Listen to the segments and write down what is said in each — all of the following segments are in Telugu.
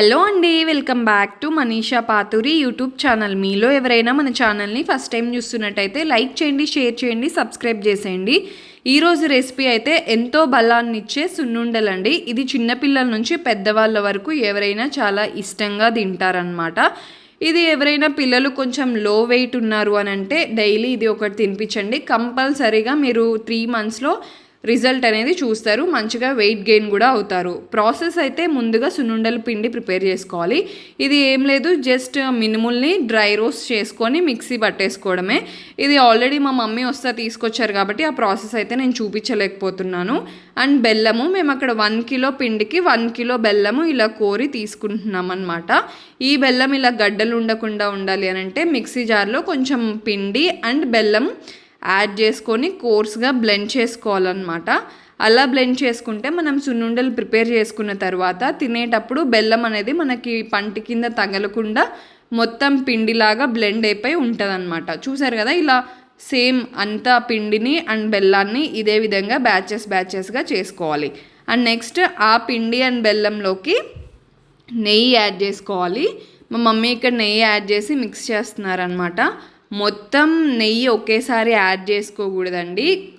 హలో అండి welcome back to Manisha Paturi YouTube channel. మీలో ఎవరైనా మన ఛానల్ని ఫస్ట్ టైం చూస్తున్నట్టయితే లైక్ చేయండి షేర్ చేయండి సబ్స్క్రైబ్ చేసేయండి. ఈరోజు రెసిపీ అయితే ఎంతో బలాన్నిచ్చే సున్నుండలండి. ఇది చిన్నపిల్లల నుంచి పెద్దవాళ్ళ వరకు ఎవరైనా చాలా ఇష్టంగా తింటారనమాట ఇది ఎవరైనా పిల్లలు కొంచెం లో వెయిట్ ఉన్నారు అని అంటే డైలీ ఇది ఒకటి తినిపించండి. కంపల్సరీగా మీరు త్రీ మంత్స్లో రిజల్ట్ అనేది చూస్తారు మంచిగా వెయిట్ గెయిన్ కూడా అవుతారు. ప్రాసెస్ అయితే ముందుగా సున్నుండల పిండి ప్రిపేర్ చేసుకోవాలి. ఇది ఏం లేదు జస్ట్ మినుముల్ని డ్రై రోస్ట్ చేసుకొని మిక్సీ పట్టేసుకోవడమే. ఇది ఆల్రెడీ మా మమ్మీ వస్తా తీసుకొచ్చారు కాబట్టి ఆ ప్రాసెస్ అయితే నేను చూపించలేకపోతున్నాను. అండ్ బెల్లము మేము అక్కడ వన్ కిలో పిండికి వన్ కిలో బెల్లము ఇలా కోరి తీసుకుంటున్నాం అనమాట ఈ బెల్లం ఇలా గడ్డలు ఉండకుండా ఉండాలి అని అంటే మిక్సీ జార్లో కొంచెం పిండి అండ్ బెల్లం యాడ్ చేసుకొని కోర్స్గా బ్లెండ్ చేసుకోవాలన్నమాట. అలా బ్లెండ్ చేసుకుంటే మనం సున్నుండలు ప్రిపేర్ చేసుకున్న తర్వాత తినేటప్పుడు బెల్లం అనేది మనకి పంటి కింద తగలకుండా మొత్తం పిండిలాగా బ్లెండ్ అయిపోయి ఉంటుంది చూసారు కదా ఇలా సేమ్ అంతా పిండిని అండ్ బెల్లాన్ని ఇదే విధంగా బ్యాచెస్ బ్యాచెస్గా చేసుకోవాలి. అండ్ నెక్స్ట్ ఆ పిండి అండ్ బెల్లంలోకి నెయ్యి యాడ్ చేసుకోవాలి. మా మమ్మీ ఇక్కడ నెయ్యి యాడ్ చేసి మిక్స్ చేస్తున్నారనమాట మొత్తం నెయ్యి ఒకేసారి యాడ్ చేసుకోకూడదండి.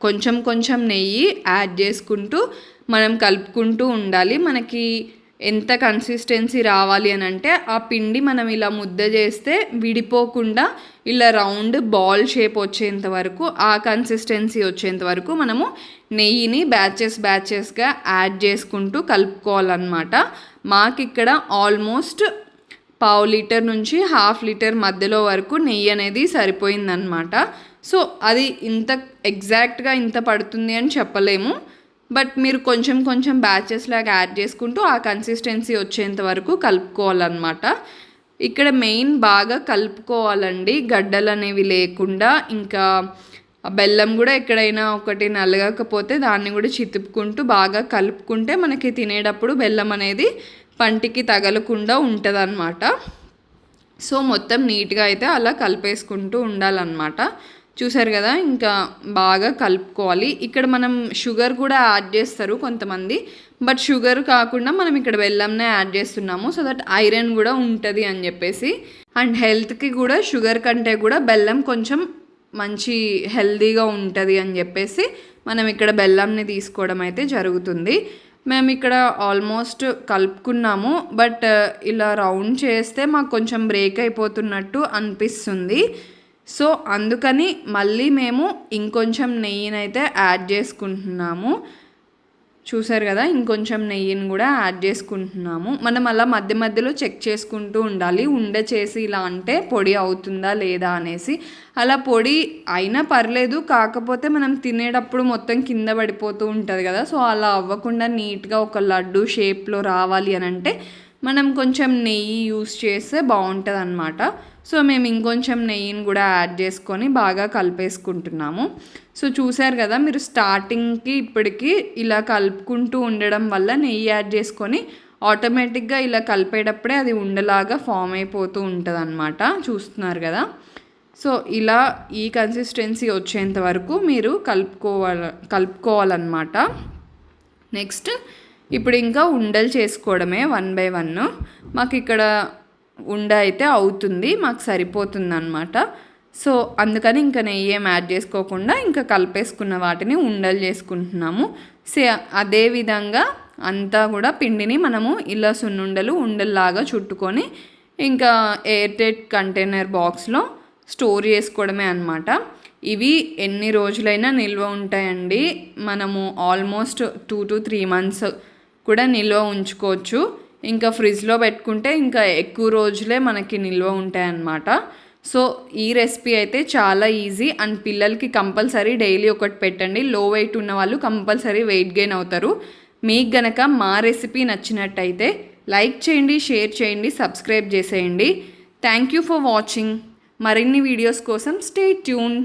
కొంచెం కొంచెం నెయ్యి యాడ్ చేసుకుంటూ మనం కలుపుకుంటూ ఉండాలి. మనకి ఎంత కన్సిస్టెన్సీ రావాలి అని అంటే ఆ పిండి మనం ఇలా ముద్ద చేస్తే విడిపోకుండా ఇలా రౌండ్ బాల్ షేప్ వచ్చేంత వరకు ఆ కన్సిస్టెన్సీ వచ్చేంత వరకు మనము నెయ్యిని బ్యాచెస్ బ్యాచెస్గా యాడ్ చేసుకుంటూ కలుపుకోవాలన్నమాట. మాకు ఇక్కడ ఆల్మోస్ట్ పావు లీటర్ నుంచి హాఫ్ లీటర్ మధ్యలో వరకు నెయ్యి అనేది సరిపోయిందనమాట సో అది ఇంత ఎగ్జాక్ట్గా ఇంత పడుతుంది అని చెప్పలేము. బట్ మీరు కొంచెం కొంచెం బ్యాచెస్ లాగా యాడ్ చేసుకుంటూ ఆ కన్సిస్టెన్సీ వచ్చేంత వరకు కలుపుకోవాలన్నమాట. ఇక్కడ మెయిన్ బాగా కలుపుకోవాలండి. గడ్డలు అనేవి లేకుండా ఇంకా బెల్లం కూడా ఎక్కడైనా ఒకటి నలగకపోతే దాన్ని కూడా చితుపుకుంటూ బాగా కలుపుకుంటే మనకి తినేటప్పుడు బెల్లం అనేది పంటికి తగలకుండా ఉంటుందన్నమాట. సో మొత్తం నీట్గా అయితే అలా కలిపేసుకుంటూ ఉండాలన్నమాట. చూసారు కదా ఇంకా బాగా కలుపుకోవాలి. ఇక్కడ మనం షుగర్ కూడా యాడ్ చేస్తారు కొంతమంది. బట్ షుగర్ కాకుండా మనం ఇక్కడ బెల్లంనే యాడ్ చేస్తున్నాము. సో దట్ ఐరన్ కూడా ఉంటుంది అని చెప్పేసి. అండ్ హెల్త్కి కూడా షుగర్ కంటే కూడా బెల్లం కొంచెం మంచి హెల్దీగా ఉంటుంది అని చెప్పేసి మనం ఇక్కడ బెల్లంని తీసుకోవడం అయితే జరుగుతుంది. మేము ఇక్కడ ఆల్మోస్ట్ కలుపుకున్నాము బట్ uh, ఇలా రౌండ్ చేస్తే మాకు కొంచెం బ్రేక్ అయిపోతున్నట్టు అనిపిస్తుంది. సో అందుకని మళ్ళీ మేము ఇంకొంచెం నెయ్యినైతే యాడ్ చేసుకుంటున్నాము. చూసారు కదా ఇంకొంచెం నెయ్యిని కూడా యాడ్ చేసుకుంటున్నాము. మనం అలా మధ్య మధ్యలో చెక్ చేసుకుంటూ ఉండాలి. ఉండ చేసి ఇలా అంటే పొడి అవుతుందా లేదా అనేసి. అలా పొడి అయినా పర్లేదు కాకపోతే మనం తినేటప్పుడు మొత్తం కింద పడిపోతూ ఉంటుంది కదా. సో అలా అవ్వకుండా నీట్గా ఒక లడ్డు షేప్లో రావాలి అని అంటే మనం కొంచెం నెయ్యి యూస్ చేస్తే బాగుంటుంది అనమాట సో మేము ఇంకొంచెం నెయ్యిని కూడా యాడ్ చేసుకొని బాగా కలిపేసుకుంటున్నాము. సో చూసారు కదా మీరు స్టార్టింగ్కి ఇప్పటికి ఇలా కలుపుకుంటూ ఉండడం వల్ల నెయ్యి యాడ్ చేసుకొని ఆటోమేటిక్గా ఇలా కలిపేటప్పుడే అది ఉండలాగా ఫామ్ అయిపోతూ ఉంటుంది అనమాట చూస్తున్నారు కదా. సో ఇలా ఈ కన్సిస్టెన్సీ వచ్చేంత వరకు మీరు కలుపుకోవాలి కలుపుకోవాలన్నమాట. నెక్స్ట్ ఇప్పుడు ఇంకా ఉండలు చేసుకోవడమే వన్ బై వన్. మాకు ఇక్కడ ఉండ అయితే అవుతుంది మాకు సరిపోతుంది అనమాట సో అందుకని ఇంకా నెయ్యి ఏం యాడ్ చేసుకోకుండా ఇంకా కలిపేసుకున్న వాటిని ఉండలు చేసుకుంటున్నాము. సే అదే విధంగా అంతా కూడా పిండిని మనము ఇలా సున్నుండలు ఉండల్లాగా చుట్టుకొని ఇంకా ఎయిర్టెడ్ కంటైనర్ బాక్స్లో స్టోర్ చేసుకోవడమే అనమాట ఇవి ఎన్ని రోజులైనా నిల్వ ఉంటాయండి. మనము almost two to three months కూడా నిల్వ ఉంచుకోవచ్చు. ఇంకా ఫ్రిడ్జ్లో పెట్టుకుంటే ఇంకా ఎక్కువ రోజులే మనకి నిల్వ ఉంటాయన్నమాట. సో ఈ రెసిపీ అయితే చాలా ఈజీ. అండ్ పిల్లలకి కంపల్సరీ డైలీ ఒకటి పెట్టండి. లో వెయిట్ ఉన్న వాళ్ళు కంపల్సరీ వెయిట్ గెయిన్ అవుతారు. మీకు గనక మా రెసిపీ నచ్చినట్టయితే లైక్ చేయండి షేర్ చేయండి సబ్స్క్రైబ్ చేసేయండి. Thank you for watching. మరిన్ని వీడియోస్ కోసం స్టే ట్యూన్.